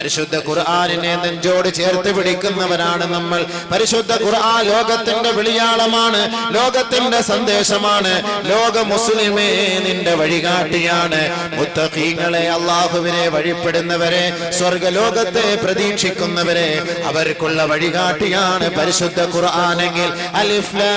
പരിശുദ്ധ ഖുർആാനിനെ നെഞ്ചോട് ചേർത്ത് പിടിക്കുന്നവരാണ് നമ്മൾ. പരിശുദ്ധ ഖുർആൻ ലോകത്തിന്റെ വിളിയാളമാണ് ലോകത്തിന്റെ സന്ദേശമാണ് ലോക മുസ്ലിമേ നിന്റെ വഴികാട്ടിയാണ്. മുത്തഖീങ്ങളെ അള്ളാഹുവിനെ വഴിപ്പെടുന്നവരെ സ്വർഗലോകത്തെ പ്രതീക്ഷിക്കുന്നവരെ അവർക്കുള്ള വഴികാട്ടിയാണ് പരിശുദ്ധ ഖുർആാനെങ്കിൽ അലിഫ്ലാം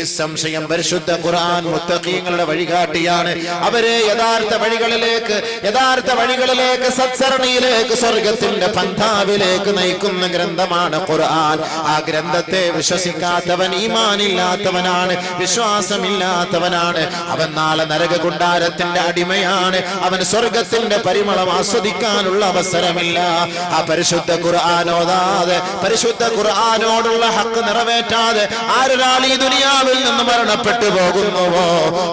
നിസ്സംശയം പരിശുദ്ധ ഖുർആൻ മുത്തഖീങ്ങളുടെ വഴികാട്ടിയാണ്. അവരെ യഥാർത്ഥ വഴികളിലേക്ക് യഥാർത്ഥ വഴികളിലേക്ക് സത്സരണിയിലേക്ക് സ്വർഗത്തിന്റെ പന്ഥാവിലേക്ക് നയിക്കുന്ന ഗ്രന്ഥമാണ് ഖുർആൻ. ആ ഗ്രന്ഥത്തെ വിശ്വസിക്കാത്തവൻ ഈമാനില്ലാത്തവനാണ് വിശ്വാസമില്ലാത്തവനാണ്. അവൻ നാളെ നരക കുണ്ടാരത്തിന്റെ അടിമയാണ്. അവൻ സ്വർഗത്തിന്റെ പരിമളം ആസ്വദിക്കാനുള്ള അവസരമില്ല. ആ പരിശുദ്ധ ഖുർആനോടാതെ പരിശുദ്ധ ഖുർആനോടുള്ള ഹക്ക് നിറവേറ്റാതെ ആരൊരാൾ ഈ ദുനിയാവിൽ നിന്ന് മരണപ്പെട്ടു പോകുന്നുവോ?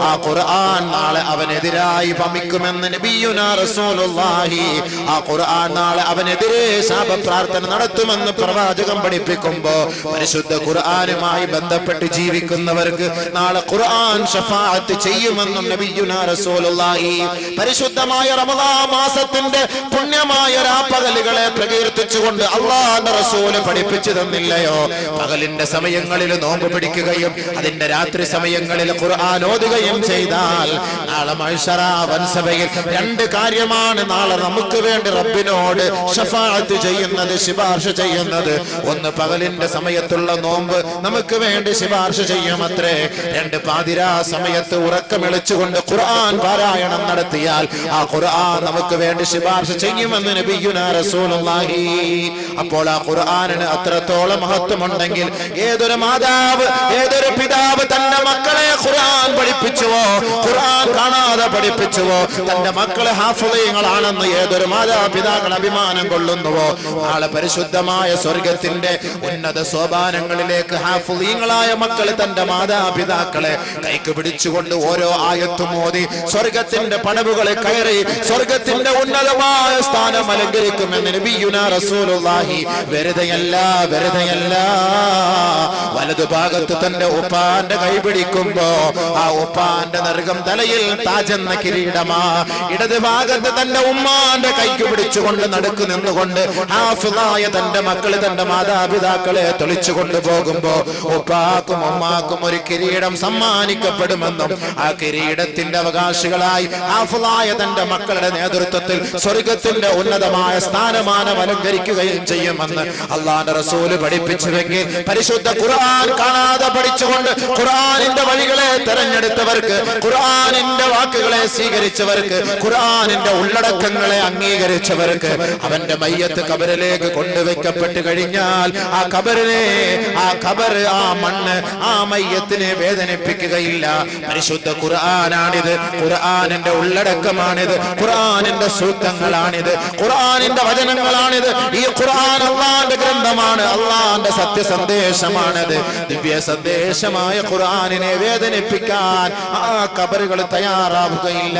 ആ ഖുർആൻ നാളെ അവനെതിരായി ഭമിക്കുമെന്ന് നബിയുന റസൂലുള്ളാഹി. ആ ഖുർആൻ നാളെ അവനെതിരെ ശാപ പ്രാർത്ഥന നടത്തുമെന്ന് പ്രവാചകം പഠിപ്പിക്കുമ്പോ പരിശുദ്ധ ഖുർആനുമായി ബന്ധപ്പെട്ട് ജീവിക്കുന്നവർക്ക് നാളെ ഖുർആൻ ഷഫാഅത്ത് ചെയ്യുമെന്നും നബിയുന റസൂലുള്ളാഹി പരിശുദ്ധമായ റമദാ മാസത്തിന്റെ പുണ്യമായ രാപ്പകലുകളെ പ്രകീർത്തിച്ചുകൊണ്ട് അള്ളാഹുന്റെ റസൂൽ പഠിപ്പിച്ചു തന്നില്ലയോ? പകലിന്റെ സമയങ്ങളിൽ നോമ്പ് പിടിക്കുകയും അതിന്റെ രാത്രി സമയങ്ങളിൽ ഖുർആൻ ഓതുകയും ചെയ്താൽ നാളെ മത്സര വൻസഭയിൽ രണ്ട് കാര്യമാണ് നാളെ നമുക്ക് വേണ്ടി റബ്ബിനോട് ഷഫാഅത്ത് ചെയ്യുന്നത് ശിപാർശ ചെയ്യുന്നത്. ഒന്ന് പകലിന്റെ സമയത്തുള്ള നോമ്പ് നമുക്ക് വേണ്ടി ശിപാർശ ചെയ്യുമത്രേ രണ്ട് പാതിരാ സമയത്ത് ഉറക്കമിളിച്ചുകൊണ്ട് ഖുർആൻ പാരായണം നടത്തിയാൽ ആ ഖുർആൻ നമുക്ക് വേണ്ടി ശിപാർശ ചെയ്യുമെന്ന് നബിയുനാ റസൂലുള്ളാഹി. അപ്പോൾ ആ ഖുർആനിന് അത്രത്തോളം മഹത്വമുണ്ടെങ്കിൽ ഏതൊരു മാതാവ് ഏതൊരു പിതാവ് തന്റെ മക്കളെ ഖുർആൻ പഠിപ്പിച്ചുവോ? ഖുർആൻ കാണാതെ പഠിപ്പിച്ചുവോ? തന്റെ മക്കളെ ഹാഫുദയങ്ങളാണെന്ന് ഏതൊരു മാതാപിതാക്കൾ അഭിമാനം കൊള്ളുന്നുവോ? നാളെ പരിശുദ്ധമായ സ്വർഗത്തിന്റെ ഉന്നത സോപാനങ്ങളിലേക്ക് ഹാഫുദീങ്ങളായ മക്കൾ തന്റെ മാതാപിതാക്കളെ കൈക്ക് പിടിച്ചുകൊണ്ട് ഓരോ ആയത്തും ഓതി സ്വർഗത്തിന്റെ പടവുകളെ കയറി സ്വർഗത്തിന്റെ ഉന്നതമായ സ്ഥാനം അലങ്കരിക്കുമെന്ന് റസൂലുള്ളാഹി. വെറുതെയല്ല വെറുതെയല്ല. വലതുഭാഗത്ത് തന്റെ ഉപ്പാന്റെ കൈ പിടിക്കുമ്പോ ആ ഉപ്പാന്റെ നർഗം തലയിൽ താജെന്ന കിരീടമാ. ഇടത് ഭാഗത്ത് തന്റെ ഉമ്മാന്റെ കൈക്ക് പിടിച്ചുകൊണ്ട് നടുക്ക് നിന്നുകൊണ്ട് ഹാഫിളായ തന്റെ മക്കൾ തന്റെ മാതാപിതാക്കളെ തെളിച്ചു കൊണ്ടുപോകുമ്പോ ഉപ്പാക്കും ഉമ്മാക്കും ഒരു കിരീടം സമ്മാനിക്കപ്പെടുമെന്നും ആ കിരീടത്തിന്റെ അവകാശികളായി ഹാഫിളായ തന്റെ മക്കളുടെ നേതൃത്വത്തിൽ സ്വർഗത്തിന്റെ ഉന്നതമായ സ്ഥാനമാനം അലങ്കരിക്കുകയും ചെയ്യുമെന്ന് അള്ളാന്റെ റസൂൽ പഠിപ്പിച്ചുവെങ്കിൽ പരിശുദ്ധ ഖുർആൻ കാണാതെ പഠിച്ചുകൊണ്ട് ഖുർആനിന്റെ വഴികളെ തെരഞ്ഞെടുത്തവർക്ക് ഖുർആനിന്റെ വാക്കുകളെ സ്വീകരിച്ചവർക്ക് ഖുർആനിന്റെ ഉള്ളടക്കങ്ങളെ അംഗീകരിച്ചവർക്ക് അവന്റെ മയ്യത്ത് കബറിലേക്ക് കൊണ്ടുവയ്ക്കപ്പെട്ട് കഴിഞ്ഞാൽ ആ കബറിനെ ആ കബർ ആ മണ്ണ് ആ മയ്യത്തിനെ വേദനിപ്പിക്കുകയില്ല. പരിശുദ്ധ ഖുർആനാണിത്. ഖുർആനിന്റെ ഉള്ളടക്കമാണിത്. ഖുർആനിന്റെ സൂക്തങ്ങളാണിത്. ഖുർആനിന്റെ വചനങ്ങളാണിത്. ഈ ഖുർആൻ അള്ളാന്റെ ഗ്രന്ഥമാണ്. അള്ളാന്റെ സത്യസന്ദേശമാണിത്. ദിവ്യ സന്ദേശമായ ഖുർആനിനെ വേദനിപ്പിക്കാൻ ആ കബറുകൾ തയ്യാറാവുകയില്ല.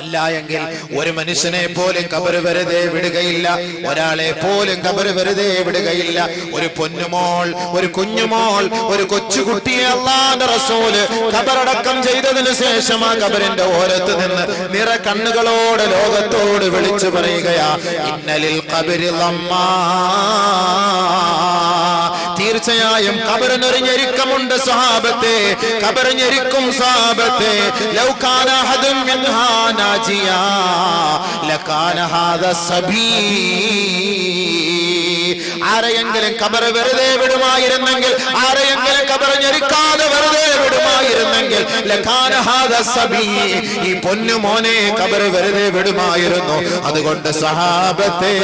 അല്ല എങ്കിൽ ഒരു മനുഷ്യനെ പോലും കബറ് വെറുതെ വിടുകയില്ല. ഒരാളെ പോലും കബറ് വെറുതെ വിടുകയില്ല. ഒരു പൊന്നുമോൾ ഒരു കുഞ്ഞുമോൾ ഒരു കൊച്ചുകുട്ടിയെ അള്ളാന്റെ റസൂൽ കബറടക്കം ചെയ്തതിന് ശേഷം ആ കബറിന്റെ ഓരത്ത് നിന്ന് നിറ കണ്ണുകളോട് ലോകത്തോട് വിളിച്ചു പറയുകയാ ഇന്നലിൽ കബരി തീർച്ചയായും കബറിനൊരു സ്വഹാബത്തെ. കബറിഞ്ഞെരുക്കും സ്വഹാബത്തെ. ആരെയെങ്കിലും കബർ വെറുതെ വിടുമായിരുന്നെങ്കിൽ ആരെയെങ്കിലും കബർ ഞെരുക്കാതെ വെറുതെ വിടുമായിരുന്നെങ്കിൽ. ഈ പൊന്നു മോനെ കബർ വെറുതെ വിടുമായിരുന്നു. അതുകൊണ്ട് സഹാബത്തെ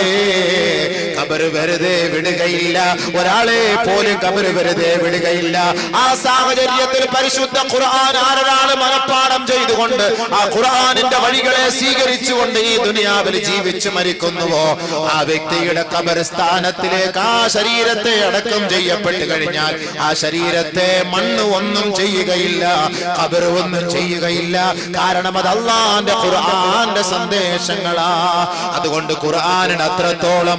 കബർ വെറുതെ വിടുകയില്ല. ഒരാളെ പോലും കബറ് വെറുതെ വിടുകയില്ല. ആ സാഹചര്യത്തിൽ പരിശുദ്ധ ഖുർആൻ ആരൊരാൾ മനപ്പാഠം ചെയ്തുകൊണ്ട് ആ ഖുർആനിന്റെ വഴികളെ സ്വീകരിച്ചുകൊണ്ട് ഈ ദുനിയാവിൽ ജീവിച്ച് മരിക്കുന്നുവോ? ആ വ്യക്തിയുടെ കബർ സ്ഥാനത്തിലേക്ക് സ്ഥാനത്തിലേക്ക് ആ ശരീരത്തെ അടക്കം ചെയ്യപ്പെട്ട് കഴിഞ്ഞാൽ ആ ശരീരത്തെ മണ്ണ് ഒന്നും ചെയ്യുകയില്ല കബർ ഒന്നും ചെയ്യുകയില്ല. കാരണം അത് അള്ളാന്റെ ഖുർആന്റെ സന്ദേശങ്ങളാ. അതുകൊണ്ട് ഖുർആനിന് അത്രത്തോളം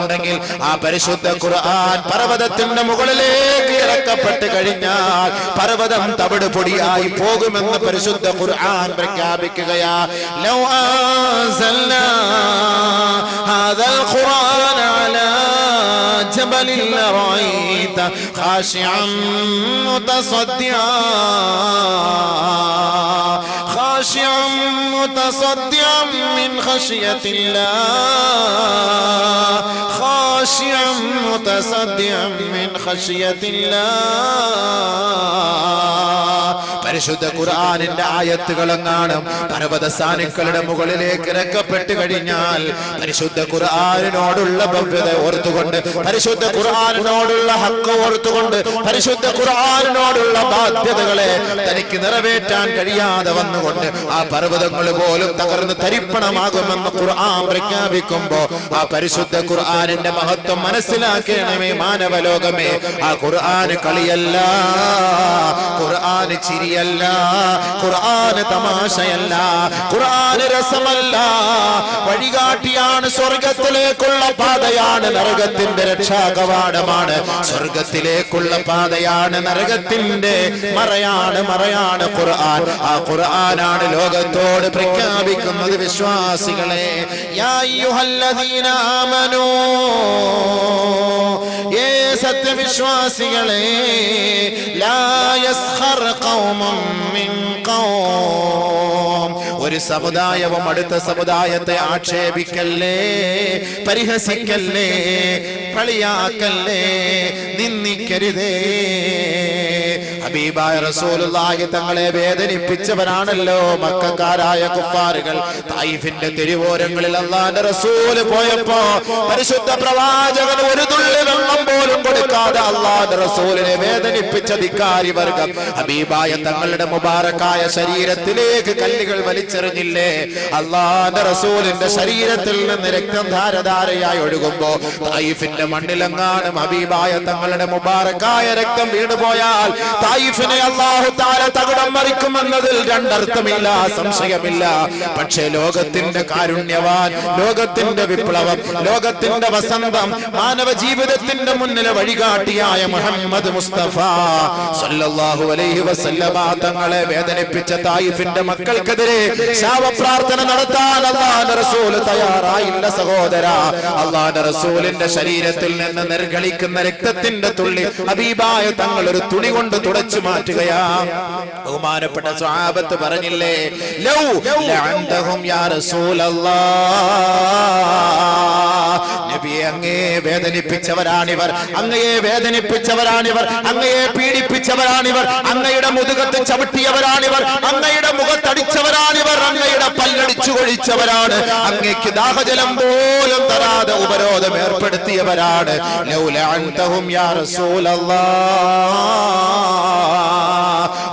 മഹത്വമുണ്ടെങ്കിൽ ആ പരിശുദ്ധ ഖുർആൻ പർവ്വതത്തിന്റെ മുകളിലേക്ക് ഇറക്കപ്പെട്ട് കഴിഞ്ഞാൽ പർവ്വതം തവിട് പൊടിയായി പോകുമെന്ന് പരിശുദ്ധ ഖുർആൻ പ്രഖ്യാപിക്കുകയാ ലൗ അൻസൽനാ ഹാദൽ ഖുർആൻ അലാ جبل لرأيت خاشعا متصدعا خاشعا متصدعا من خشية الله സദ്യ മിൻ പരിശുദ്ധ ഖുർആാനിന്റെ ആയത്തുകളെങ്ങാണ് പർവത സാനുക്കളുടെ മുകളിലേക്ക് ഇറക്കപ്പെട്ട് കഴിഞ്ഞാൽ പരിശുദ്ധ ഖുർആാനിനോടുള്ള ഭവ്യത ഓർത്തുകൊണ്ട് പരിശുദ്ധ ഖുർആാനിനോടുള്ള ഹക്ക് ഓർത്തുകൊണ്ട് പരിശുദ്ധ ഖുർആാനിനോടുള്ള ബാധ്യതകളെ തനിക്ക് നിറവേറ്റാൻ കഴിയാതെ വന്നുകൊണ്ട് ആ പർവതങ്ങൾ പോലും തകർന്ന് തരിപ്പണമാകുമെന്ന് ഖുർആൻ പ്രഖ്യാപിക്കുമ്പോ ആ പരിശുദ്ധ ഖുർആാനിന്റെ മഹത്വം മനസ്സിലാക്കേണ്ട മനസ്സിലാക്കണമേ മാനവലോകമേ. ആ ഖുർആൻ കളിയല്ല ഖുർആൻ ചിരിയല്ല ഖുർആൻ തമാശയല്ല ഖുർആൻ രസമല്ല. വഴികാട്ടിയാണ് സ്വർഗത്തിലേക്കുള്ള പാതയാണ് നരകത്തിന്റെ രക്ഷാകവാടമാണ്. സ്വർഗത്തിലേക്കുള്ള പാതയാണ് നരകത്തിന്റെ മറയാണ് മറയാണ് ഖുർആൻ. ആ ഖുർആനാണ് ലോകത്തോട് പ്രഖ്യാപിക്കുന്നത് വിശ്വാസികളെ. യാ ആമനൂ. ഏ സത്യവിശ്വാസികളെ ലാ യസ്ഖർ ഖൗമും മിൻ ഖൗം ഒരു സമുദായവും അടുത്ത സമുദായത്തെ ആക്ഷേപിക്കല്ലേ? പരിഹസിക്കല്ലേ? കളിയാക്കല്ലേ? നിന്ദിക്കരുതേ? ഹബീബായ റസൂലുള്ളാഹി തങ്ങളെ വേദനിപ്പിച്ചവരാണല്ലോ മക്കാരായ കുഫാറുകൾ. തായിഫിന്റെ തെരുവോരങ്ങളിൽ അള്ളാന്റെ റസൂൽ പോയപ്പോ പരിശുദ്ധ പ്രവാചകൻ ഒരു തുള്ളി വെള്ളം പോലും കൊടുക്കാതെ അള്ളാന്റെ റസൂലിനെ വേദനിപ്പിച്ച ധിക്കാരി വർഗം ഹബീബായ തങ്ങളുടെ മുബാറക്കായ ശരീരത്തിലേക്ക് കല്ലുകൾ വലിച്ചെറിഞ്ഞില്ലേ അള്ളാന്റെ റസൂലിന്റെ ശരീരത്തിൽ നിന്ന് രക്തം ധാരധാരയായി ഒഴുകുമ്പോ തായിഫിന്റെ മണ്ണിലെങ്ങാനും ഹബീബായ തങ്ങളുടെ മുബാറക്കായ രക്തം വീണുപോയാൽ തായിഫിനെ അള്ളാഹു താര തകിടം മറിക്കുമെന്നതിൽ രണ്ടർത്ഥമില്ല സംശയമില്ല. പക്ഷേ ലോകത്തിന്റെ കാരുണ്യവാൻ ലോകത്തിന്റെ വിപ്ലവം ലോകത്തിന്റെ വസന്തം മാനവ ജീവിതത്തിന്റെ മുന്നിലെ വഴികാട്ടിയായ മുഹമ്മദ് മുസ്തഫ സല്ലല്ലാഹു അലൈഹി വസല്ലമ തങ്ങളെ വേദനിപ്പിച്ച തായിഫിന്റെ മക്കൾക്കെതിരെ ശാപപ്രാർത്ഥന നടത്താൻ അള്ളാന്റെ റസൂൽ തയ്യാറായില്ല സഹോദര. അള്ളാന്റെ റസൂലിന്റെ ശരീരത്തിൽ നിന്ന് നിർഗളിക്കുന്ന രക്തത്തിന്റെ തുള്ളി ഹബീബായ തങ്ങൾ ഒരു തുണി കൊണ്ട് തുടച്ചു മാറ്റുകയാ. ബഹുമാനപ്പെട്ട സ്വഹാബത്ത് പറഞ്ഞില്ലേ ലൗ യാ റസൂലല്ലാ. നബിയെ അങ്ങയെ വേദനിപ്പിച്ചവരാണിവർ അങ്ങയെ വേദനിപ്പിച്ചവരാണിവർ അങ്ങയെ പീഡിപ്പിച്ചവരാണിവർ അങ്ങയുടെ മുതുകത്ത് ചവിട്ടിയവരാണിവർ. അങ്ങയുടെ മുഖത്തടിച്ചവരാണിവർ. അങ്ങയുടെ പല്ലടിച്ചു കൊഴിച്ചവരാണ്. അങ്ങയ്ക്ക് ദാഹജലം പോലും തരാതെ ഉപരോധം ഏർപ്പെടുത്തിയവരാണ്.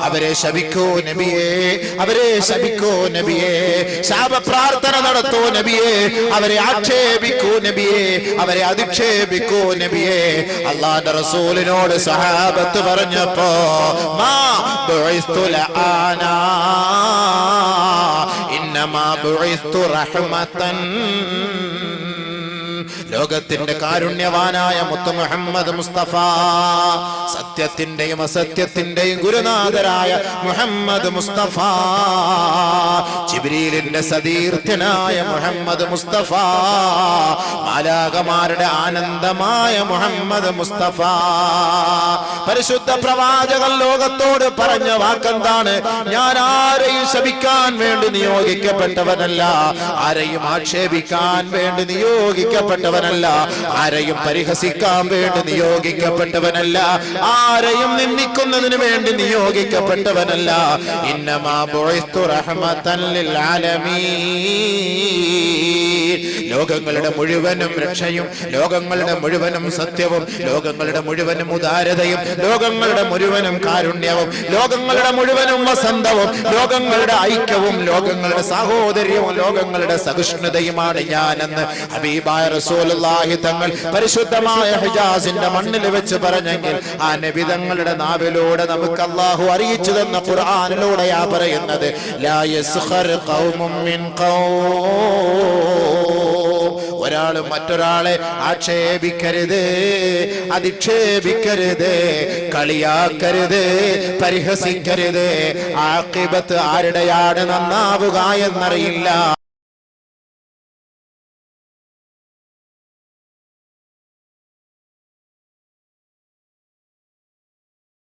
അവരെ ശപിക്കൂ നബിയേ. അവരെ ശപിക്കൂ നബിയേ. ശാപ പ്രാർത്ഥന നടത്തോ നബിയേ. അവരെ ആക്ഷേപിക്കൂ നബിയേ. അവരെ അധിക്ഷേപിക്കൂ നബിയേ. അള്ളാന്റെ റസൂലിനോട് സഹാബത്ത് പറഞ്ഞപ്പോ ما بعثت لعانا إنما بعثت رحمة. ലോകത്തിന്റെ കാരുണ്യവാനായ മുത്ത മുഹമ്മദ് മുസ്തഫ സത്യത്തിന്റെയും അസത്യത്തിന്റെയും ഗുരുനാഥരായ മുഹമ്മദ് മുസ്തഫ ജിബ്രീലിന്റെ സതീർത്ഥനായ മുഹമ്മദ് മുസ്തഫ മാലാകമാരുടെ ആനന്ദമായ മുഹമ്മദ് മുസ്തഫ. പരിശുദ്ധ പ്രവാചകൻ ലോകത്തോട് പറഞ്ഞ വാക്കെന്താണ്? ഞാൻ ആരെയും ശപിക്കാൻ വേണ്ടി നിയോഗിക്കപ്പെട്ടവനല്ല ആരെയും ആക്ഷേപിക്കാൻ വേണ്ടി നിയോഗിക്കപ്പെട്ടവനല്ല ആരെയും പരിഹസിക്കാൻ വേണ്ടി നിയോഗിക്കപ്പെട്ടവനല്ല. ആരെയും നിന്ദിക്കുന്നതിന് വേണ്ടി നിയോഗിക്കപ്പെട്ടവനല്ല. ഇന്നമാ ലോകങ്ങളുടെ മുഴുവനും രക്ഷയും ലോകങ്ങളുടെ മുഴുവനും സത്യവും ലോകങ്ങളുടെ മുഴുവനും ഉദാരതയും ലോകങ്ങളുടെ മുഴുവനും കാരുണ്യവും ലോകങ്ങളുടെ മുഴുവനും വസന്തവും ലോകങ്ങളുടെ ഐക്യവും ലോകങ്ങളുടെ സാഹോദര്യവും ലോകങ്ങളുടെ സഹിഷ്ണുതയുമാണ് ഞാനെന്ന് ഹബീബായ റസൂലുള്ളാഹി തങ്ങൾ പരിശുദ്ധമായ ഹിജാസിന്റെ മണ്ണിൽ വെച്ച് പറഞ്ഞെങ്കിൽ ആ നബി തങ്ങളുടെ നാവിലൂടെ നമുക്ക് അള്ളാഹു അറിയിച്ചു തന്ന ഖുർആനിലൂടെയാ പറയുന്നത് ലാ യസ്ഖർ ഖൗമും മിൻ ഖൗം. ഒരാൾ മറ്റൊരാളെ ആക്ഷേപിക്കരുത് അധിക്ഷേപിക്കരുത് കളിയാക്കരുത് പരിഹസിക്കരുത്. ആക്കിബത്ത് ആരുടെയാണ് നന്നാവുക എന്നറിയില്ല.